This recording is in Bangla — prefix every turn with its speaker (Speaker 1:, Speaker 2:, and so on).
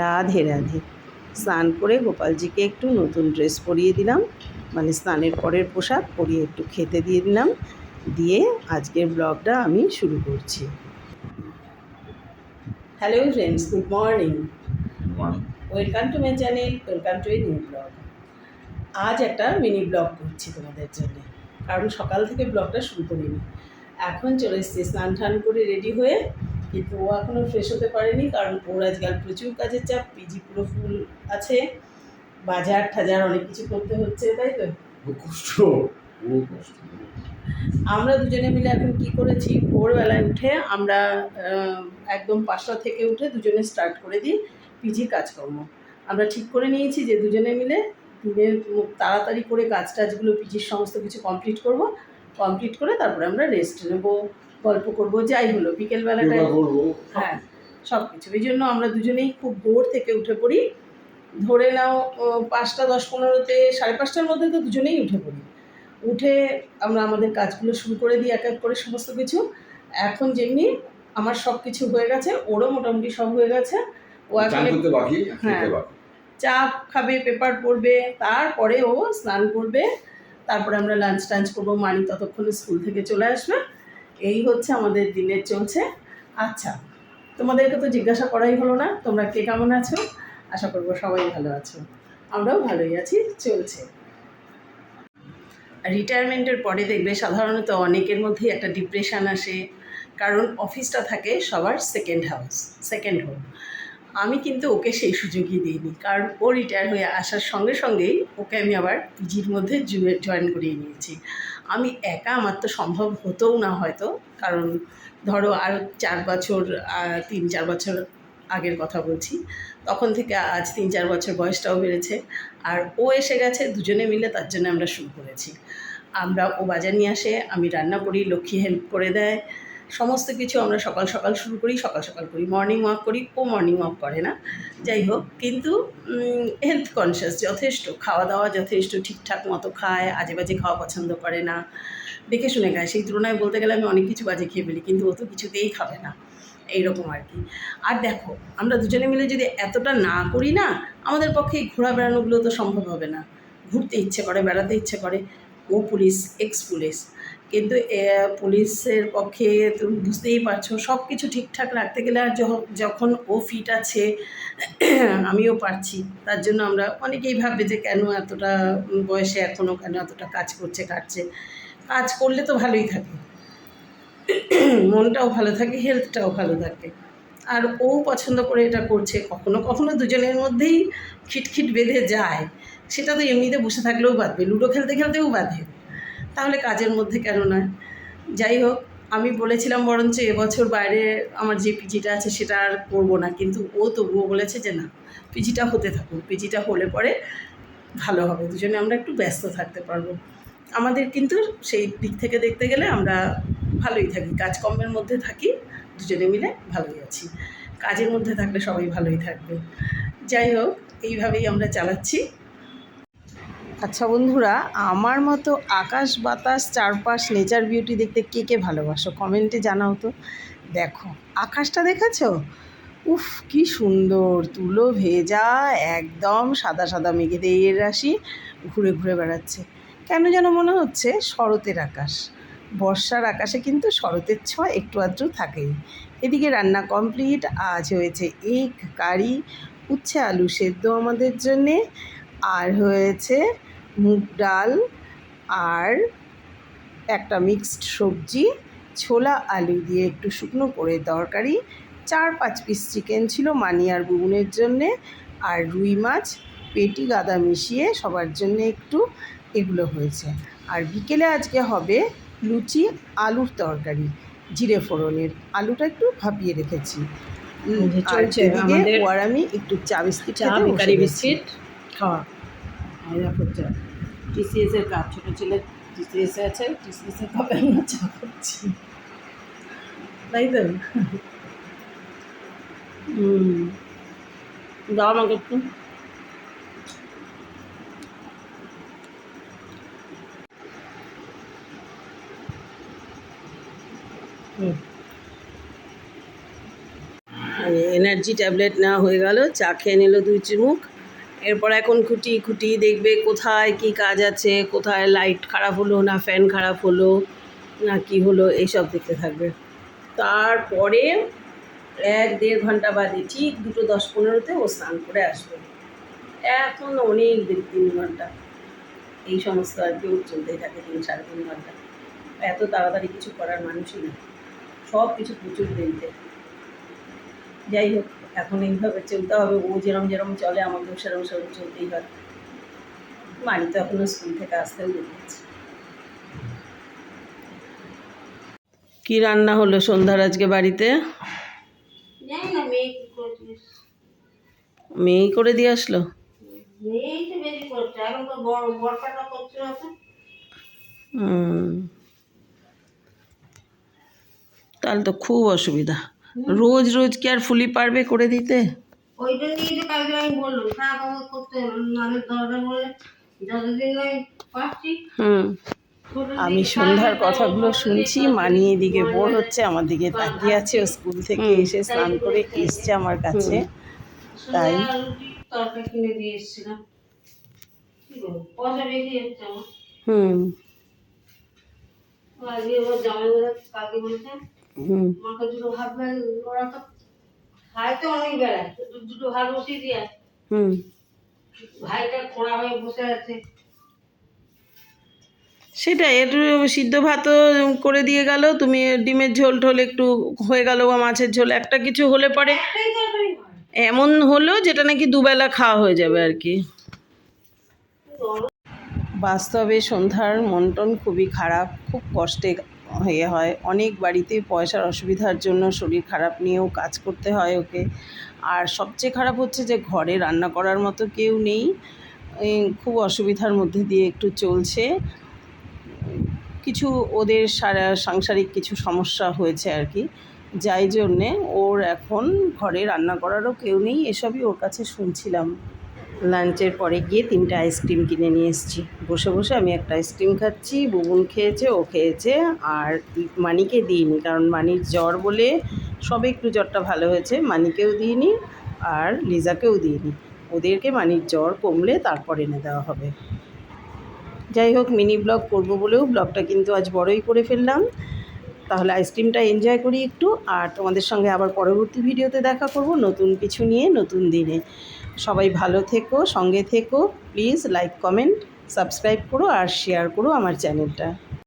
Speaker 1: রাধে রাধে। স্নান করে গোপালজিকে একটু নতুন ড্রেস পরিয়ে দিলাম। মানে স্নানের পরের পোশাক পরিয়ে একটু খেতে দিয়ে দিলাম। দিয়ে আজকের ব্লগটা আমি শুরু করছি। Hello friends good morning welcome to my channel welcome to new vlog আজ একটা মিনি ব্লগ করছি তোমাদের জন্য। কারণ সকাল থেকে ব্লগটা শুরু করিনি। এখন চলে এসেছি স্নান টান করে রেডি হয়ে কিন্তু ও এখনও ফ্রেশ হতে পারেনি কারণ ওর আজকাল প্রচুর কাজের চাপ পিজি পুরো ফুল আছে। বাজার ঠাজার অনেক কিছু করতে হচ্ছে তাই তো?
Speaker 2: কষ্ট।
Speaker 1: আমরা দুজনে মিলে এখন কি করেছি? ভোরবেলায় উঠে আমরা একদম পাঁচটা থেকে উঠে দুজনে স্টার্ট করে দিই পিজির কাজকর্ম। আমরা ঠিক করে নিয়েছি যে দুজনে মিলে দিনের তাড়াতাড়ি করে কাজ টাজগুলো পিজির সমস্ত কিছু কমপ্লিট করব। কমপ্লিট করে তারপরে আমরা রেস্ট নেব। গল্প করব যাই হলো
Speaker 2: করব
Speaker 1: হ্যাঁ সব কিছু এই জন্য আমরা দুজনেই খুব ভোর থেকে উঠে পড়ি। ধরে নাও পাঁচটা দশ পনেরোতে সাড়ে পাঁচটার মধ্যে তো দুজনেই উঠে পড়ি। উঠে আমরা আমাদের কাজগুলো শুরু করে দিই এক এক করে সমস্ত কিছু। এখন যেমনি আমার সব কিছু হয়ে গেছে ওরও মোটামুটি সব হয়ে গেছে। ও এখন হ্যাঁ। চা খাবে পেপার পড়বে তারপরে ও স্নান করবে। তারপরে আমরা লাঞ্চ টাঞ্চ করব। মানি ততক্ষণে স্কুল থেকে চলে আসবে। এই হচ্ছে আমাদের দিনের চলছে। আচ্ছা তোমাদেরকে তো জিজ্ঞাসা করাই হলো না, তোমরা কে কেমন আছো? আশা করব সবাই ভালো আছো। আমরাও ভালোই আছি, চলছে। রিটায়ারমেন্টের পরে দেখবে সাধারণত অনেকের মধ্যেই একটা ডিপ্রেশন আসে, কারণ অফিসটা থাকে সবার সেকেন্ড হাউস সেকেন্ড হোম আমি কিন্তু ওকে সেই সুযোগই দিইনি, কারণ ও রিটায়ার হয়ে আসার সঙ্গে সঙ্গেই ওকে আমি আবার পিজির মধ্যে জয়েন করিয়ে নিয়েছি। আমি একা আমার তো সম্ভব হতোও না হয়তো। কারণ ধরো আর চার বছর তিন চার বছর আগের কথা বলছি। তখন থেকে আজ তিন চার বছর বয়সটাও বেড়েছে। আর ও এসে গেছে, দুজনে মিলে তার জন্য আমরা শুরু করেছি। আমরা ও বাজার নিয়ে আসে, আমি রান্না করি, লক্ষ্মী হেল্প করে দেয়। সমস্ত কিছু আমরা সকাল সকাল শুরু করি, সকাল সকাল করি। মর্নিং ওয়াক করি, ও মর্নিং ওয়াক করে না। যাই হোক, কিন্তু হেলথ কনসিয়াস যথেষ্ট। খাওয়া দাওয়া যথেষ্ট, ঠিকঠাক মতো খায় আজে বাজে খাওয়া পছন্দ করে না। দেখে শুনে খায়। সেই তুলনায় বলতে গেলে আমি অনেক কিছু বাজে খেয়ে ফেলি, কিন্তু ও তো কিছুতেই খাবে না। এইরকম আর কি। আর দেখো, আমরা দুজনে মিলে যদি এতটা না করি না, আমাদের পক্ষে এই ঘোরা বেড়ানোগুলো তো সম্ভব হবে না। ঘুরতে ইচ্ছে করে, বেড়াতে ইচ্ছে করে। ও পুলিশ এক্স পুলিশ কিন্তু পুলিশের পক্ষে বুঝতেই পারছ সব কিছু ঠিকঠাক রাখতে গেলে আর যখ- যখন ও ফিট আছে, আমিও পারছি। তার জন্য আমরা অনেকেই ভাববে যে কেন এতটা বয়সে এখনও কেন এতটা কাজ করছে, কাটছে। কাজ করলে তো ভালোই থাকে। মনটাও ভালো থাকে হেলথটাও ভালো থাকে। আর ও পছন্দ করে এটা করছে, কখনো কখনো দুজনের মধ্যেই খিটখিট বেঁধে যায়। সেটা তো এমনিতে বসে থাকলেও বাঁধবে, লুডো খেলতে খেলতেও বাঁধে। তাহলে কাজের মধ্যে কেন নয় যাই হোক, আমি বলেছিলাম বরঞ্চ এবছর বাইরে আমার যে পিজিটা আছে সেটা আর করব না। কিন্তু ও তবুও বলেছে যে না, পিজিটা হতে থাকুক। পিজিটা হলে পরে ভালো হবে। দুজনে আমরা একটু ব্যস্ত থাকতে পারব। আমাদের কিন্তু সেই দিক থেকে দেখতে গেলে আমরা ভালোই থাকি। কাজকর্মের মধ্যে থাকি, দুজনে মিলে ভালোই আছি। কাজের মধ্যে থাকলে সবাই ভালোই থাকবে। যাই হোক, এইভাবেই আমরা চালাচ্ছি। আচ্ছা বন্ধুরা, আমার মতো আকাশ, বাতাস, চারপাশ নেচার বিউটি দেখতে কে কে ভালোবাসো? কমেন্টে জানাও তো। দেখো, আকাশটা দেখেছ? উফ, কি সুন্দর। তুলো ভেজা, একদম সাদা সাদা মেঘেদের রাশি ঘুরে ঘুরে বেড়াচ্ছে। কেন যেন মনে হচ্ছে শরতের আকাশ। বর্ষার আকাশে কিন্তু শরতের ছোঁয়া একটু আধটু থাকেই। এদিকে রান্না কমপ্লিট আজ হয়েছে এক কারি উচ্ছে, আলু সেদ্ধ আমাদের জন্যে। আর হয়েছে মুগ ডাল আর একটা মিক্সড সবজি ছোলা আলু দিয়ে একটু শুকনো করে তরকারি চার পাঁচ পিস চিকেন ছিল মানি আর বুবুনের জন্যে আর রুই মাছ পেটি গাদা মিশিয়ে সবার জন্য একটু এগুলো হয়েছে। আর বিকেলে আজকে হবে লুচি আলুর তরকারি জিরে ফোড়নের। আলুটা একটু ভাপিয়ে রেখেছি।
Speaker 3: চলছে আমাদের
Speaker 1: আর আমি একটু চা বিস্কিট
Speaker 3: চা। বিস্কিট খাওয়া। এই দেখো চা টিসিএস এর কাজ। ছোটো ছেলে টিসিএস আছে টিসিএস এর কাপে আমরা চা করছি তাই তো? দাও আমাকে একটু।
Speaker 1: এনার্জি ট্যাবলেট নেওয়া হয়ে গেল, চা খেয়ে নিল দুই চুমুক এরপর এখন খুঁটি খুঁটি দেখবে কোথায় কি কাজ আছে, কোথায় লাইট খারাপ হলো না ফ্যান খারাপ হলো, না কি হলো, এইসব দেখতে থাকবে। তারপরে এক দেড় ঘণ্টা বাদে ঠিক দুটো দশ পনেরোতে ও স্নান করে আসবে। এখন অনেক দেরি, তিন ঘণ্টা। এই সমস্ত আর কি ওর চলতেই থাকে তিন সাড়ে তিন ঘণ্টা। এত তাড়াতাড়ি কিছু করার মানুষই না। সব কিছু প্রচুর দেরিতে। যাই হোক এখন এইভাবে চলতে হবে। ও যেরম যেরম চলে আমাকেও সেরম সেরম চলতেই হবে বাড়ি তো এখনও স্কুল থেকে আসতেও বেরিয়েছে কি রান্না হলো সন্ধ্যার আজকে বাড়িতে?
Speaker 4: মেয়ে
Speaker 1: মেয়েই করে দিয়ে আসলো। তাহলে তো খুব অসুবিধা। রোজ রোজ কি আর ফুলি পারবে করে দিতে?
Speaker 4: ওইটা নিয়ে তো কালকে আমি বললাম আমার করতে দরকার বলে যতদিন আমি পাচ্ছি
Speaker 1: হুম। আমি সন্ধ্যার কথাগুলো শুনছি মানিয়ে দিকে বোর হচ্ছে আমার দিকে তাকিয়ে আছে ও স্কুল থেকে এসে স্নান করে এসছে আমার কাছে। তাই?
Speaker 4: কিনে দিয়ে এসেছিলাম?
Speaker 1: হুম।
Speaker 4: আজকে এবার জামাই বলে কাকে বলছে
Speaker 1: হুম।
Speaker 4: মাকে দুটো ভাত ওরা তো খায় তো অনেক বেলায় দুটো ভাত বসিয়ে দিয়ে
Speaker 1: হুম।
Speaker 4: ভাইটা খোঁড়া হয়ে বসে আছে।
Speaker 1: সেটা একটু সিদ্ধ ভাতও করে দিয়ে গেল তুমি ডিমের ঝোল টোল একটু হয়ে গেল বা মাছের ঝোল একটা কিছু হলে পরে এমন হলো যেটা নাকি দুবেলা খাওয়া হয়ে যাবে আর কি। বাস্তবে সন্ধ্যার মন্টন খুবই খারাপ, খুব কষ্টে হয়ে হয়। অনেক বাড়িতে পয়সার অসুবিধার জন্য শরীর খারাপ নিয়েও কাজ করতে হয় ওকে। আর সবচেয়ে খারাপ হচ্ছে যে ঘরে রান্না করার মতো কেউ নেই। খুব অসুবিধার মধ্যে দিয়ে একটু চলছে। কিছু ওদের সারা সাংসারিক কিছু সমস্যা হয়েছে আর কি। যাই জন্যে ওর এখন ঘরে রান্না করারও কেউ নেই, এসবই ওর কাছে শুনছিলাম। লাঞ্চের পরে গিয়ে তিনটে আইসক্রিম কিনে নিয়ে এসেছি। বসে বসে আমি একটা আইসক্রিম খাচ্ছি, বুবুন খেয়েছে, ও খেয়েছে, আর মানিকে দিইনি কারণ মানির জ্বর বলে সবে একটু জ্বরটা ভালো হয়েছে, মানিকেও দিইনি আর লিজাকেও দিইনি। ওদেরকে মানির জ্বর কমলে তারপর এনে দেওয়া হবে। যাই হোক, মিনি ব্লগ করব বলেও ব্লগটা কিন্তু আজ বড়ই করে ফেললাম। তাহলে আইসক্রিমটা এনজয় করি একটু, আর তোমাদের সঙ্গে আবার পরবর্তী ভিডিওতে দেখা করব নতুন কিছু নিয়ে, নতুন দিনে। সবাই ভালো থেকো, সঙ্গে থেকো। প্লিজ লাইক কমেন্ট সাবস্ক্রাইব করো আর শেয়ার করো আমার চ্যানেলটা